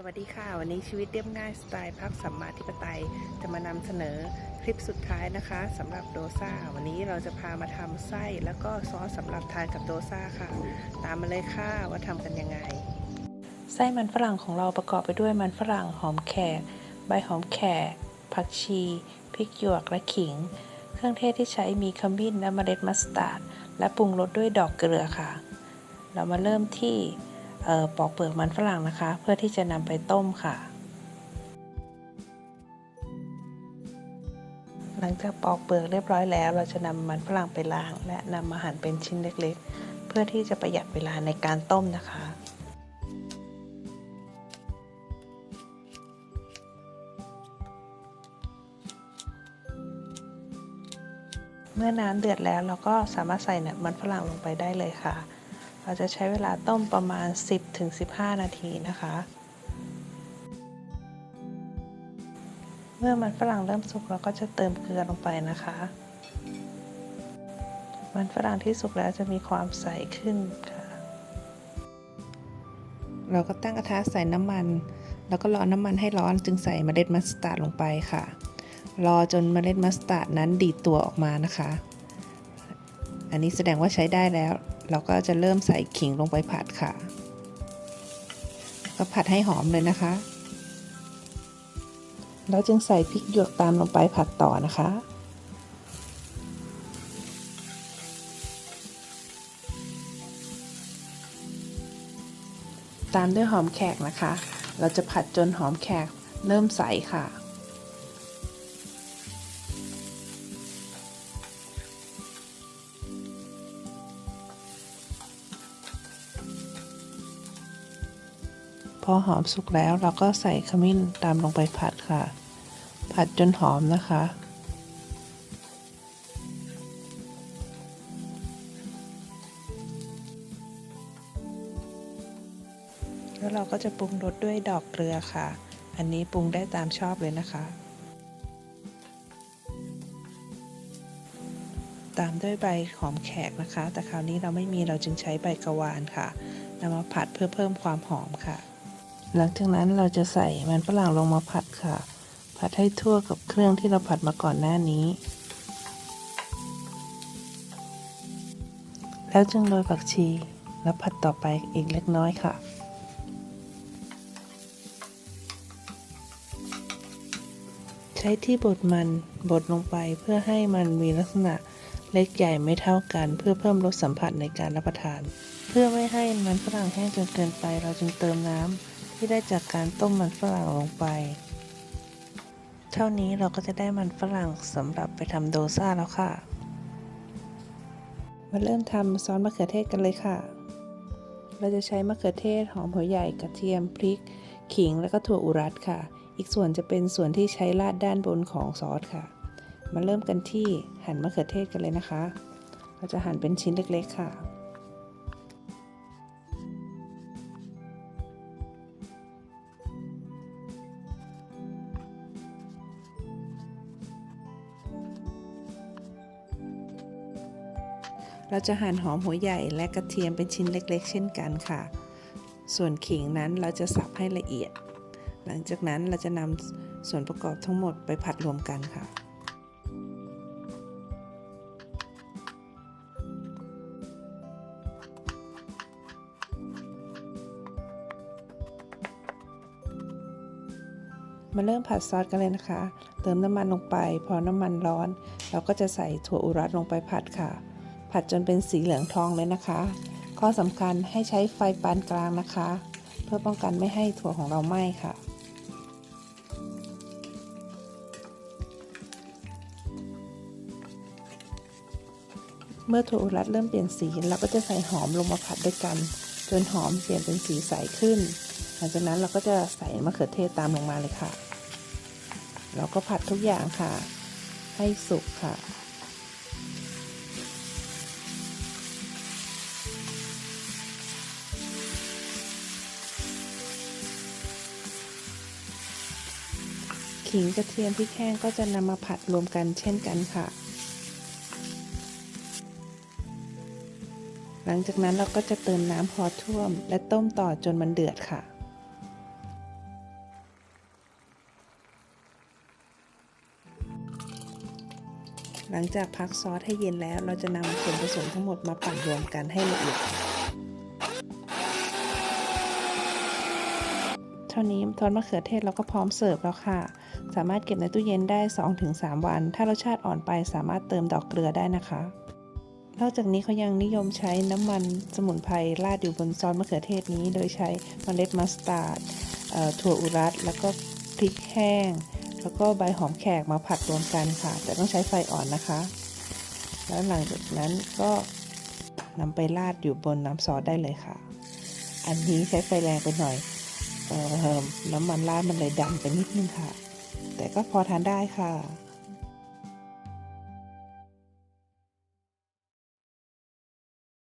สวัสดีค่ะ วันนี้ชีวิตเรียบง่ายสไตล์พักสัมมาธิปไตย จะมานำเสนอคลิปสุดท้ายนะคะสำหรับโดซาวันนี้เราจะพามาทำไส้แล้วก็ซอสสำหรับทานกับโดซาค่ะ ตามมาเลยค่ะว่าทำกันยังไง ไส้มันฝรั่งของเราประกอบไปด้วยมันฝรั่งหอมแขก ใบหอมแขกผักชีพริกหยวกและขิง เครื่องเทศที่ใช้มีขมิ้นและเมล็ดมัสตาร์ดและปรุงรสด้วยดอกเกลือค่ะ เรามาเริ่มที่ ปอกเปลือกมันฝรั่งนะคะ เพื่อที่จะนำไปต้มค่ะ หลังจากปอกเปลือกเรียบร้อยแล้ว เราจะนำมันฝรั่งไปล้าง และนำมาหั่นเป็นชิ้นเล็กๆ เพื่อที่จะประหยัดเวลาในการต้มนะคะเมื่อน้ำเดือดแล้วเราก็สามารถใส่มันฝรั่งลงไปได้เลยค่ะ เราจะใช้เวลาต้มประมาณ 10-15 นาทีนะคะ เมื่อมันฝรั่งเริ่มสุกเราก็จะเติมเกลือลงไปนะคะ มันฝรั่งที่สุกแล้วจะมีความใสขึ้นค่ะ เราก็ตั้งกระทะใส่น้ำมัน แล้วก็รอน้ำมันให้ร้อนจึงใส่เมล็ดมัสตาร์ดลงไปค่ะ รอจนเมล็ดมัสตาร์ดนั้นดีดตัวออกมานะคะ อันนี้แสดงว่าใช้ได้แล้ว เราก็จะเริ่มใส่ขิงลงไปผัดค่ะ ก็ผัดให้หอมเลยนะคะ แล้วจึงใส่พริกหยวกตามลงไปผัดต่อนะคะตามด้วยหอมแขกนะคะ เราจะผัดจนหอมแขกเริ่มใสค่ะ อหอมสุกแล้วเราก็ใส่ขมิ้นตามลงไปผัดค่ะ ผัดจนหอมนะคะ แล้วเราก็จะปรุงรสด้วยดอกเกลือค่ะ อันนี้ปรุงได้ตามชอบเลยนะคะ ตามด้วยใบหอมแขกนะคะ แต่คราวนี้เราไม่มีเราจึงใช้ใบกระวานค่ะนำมาผัดเพื่อเพิ่มความหอมค่ะ หลังจากนั้นเราจะใส่มันฝรั่งลงมาผัดค่ะ ผัดให้ทั่วกับเครื่องที่เราผัดมาก่อนหน้านี้ แล้วจึงโรยผักชี แล้วผัดต่อไปอีกเล็กน้อยค่ะใช้ที่บดมันบดลงไปเพื่อให้มันมีลักษณะเล็กใหญ่ไม่เท่ากัน เพื่อเพิ่มรสสัมผัสในการรับประทาน เพื่อไม่ให้มันฝรั่งแห้งจนเกินไปเราจึงเติมน้ำ ที่ได้จากการต้มมันฝรั่งลงไป เท่านี้เราก็จะได้มันฝรั่งสำหรับไปทำโดซ่าแล้วค่ะ มาเริ่มทำซอสมะเขือเทศกันเลยค่ะ เราจะใช้มะเขือเทศหอมหัวใหญ่กระเทียมพริก ขิงและก็ถั่วอุรัตค่ะ อีกส่วนจะเป็นส่วนที่ใช้ราดด้านบนของซอสค่ะ มาเริ่มกันที่หั่นมะเขือเทศกันเลยนะคะ เราจะหั่นเป็นชิ้นเล็ก ๆ ค่ะ เราจะหั่นหอมหัวใหญ่และกระเทียมเป็นชิ้นเล็กๆ เช่นกันค่ะ ส่วนขิงนั้นเราจะสับให้ละเอียด หลังจากนั้นเราจะนำส่วนประกอบทั้งหมดไปผัดรวมกันค่ะมาเริ่มผัดซอสกันเลยนะคะ เติมน้ำมันลงไป พอน้ำมันร้อน เราก็จะใส่ถั่วอุรัตลงไปผัดค่ะ ผัดจนเป็นสีเหลืองทองเลยนะคะ ข้อสำคัญให้ใช้ไฟปานกลางนะคะ เพื่อป้องกันไม่ให้ถั่วของเราไหม้ค่ะเมื่อถั่วอุรัตเริ่มเปลี่ยนสีเราก็จะใส่หอมลงมาผัดด้วยกัน จนหอมเปลี่ยนเป็นสีใสขึ้น หลังจากนั้นเราก็จะใส่มะเขือเทศตามลงมาเลยค่ะ เราก็ผัดทุกอย่างค่ะ ให้สุกค่ะ ขิงกระเทียมพริกแห้งก็จะนำมาผัดรวมกันเช่นกันค่ะ หลังจากนั้นเราก็จะเติมน้ำพอท่วม และต้มต่อจนมันเดือดค่ะหลังจากพักซอสให้เย็นแล้ว เราจะนำส่วนผสมทั้งหมดมาปั่นรวมกันให้ละเอียด ท่านี้ทอดมะเขือเทศเราก็พร้อมเสิร์ฟแล้วค่ะ สามารถเก็บในตู้เย็นได้ 2-3 วัน ถ้ารสชาติอ่อนไปสามารถเติมดอกเกลือได้นะคะ นอกจากนี้เขายังนิยมใช้น้ำมันสมุนไพรราดอยู่บนซอสมะเขือเทศนี้ โดยใช้เมล็ดมัสตาร์ดถั่วอุรัสแล้วก็พริกแห้ง แล้วก็ใบหอมแขกมาผัดรวมกันค่ะ แต่ต้องใช้ไฟอ่อนนะคะ แล้วหลังจากนั้นก็นำไปราดอยู่บนน้ำซอสได้เลยค่ะ อันนี้ใช้ไฟแรงไปหน่อย น้ำมันราดมันเลยดำไปนิดนึงค่ะ แต่ก็พอทานได้ค่ะ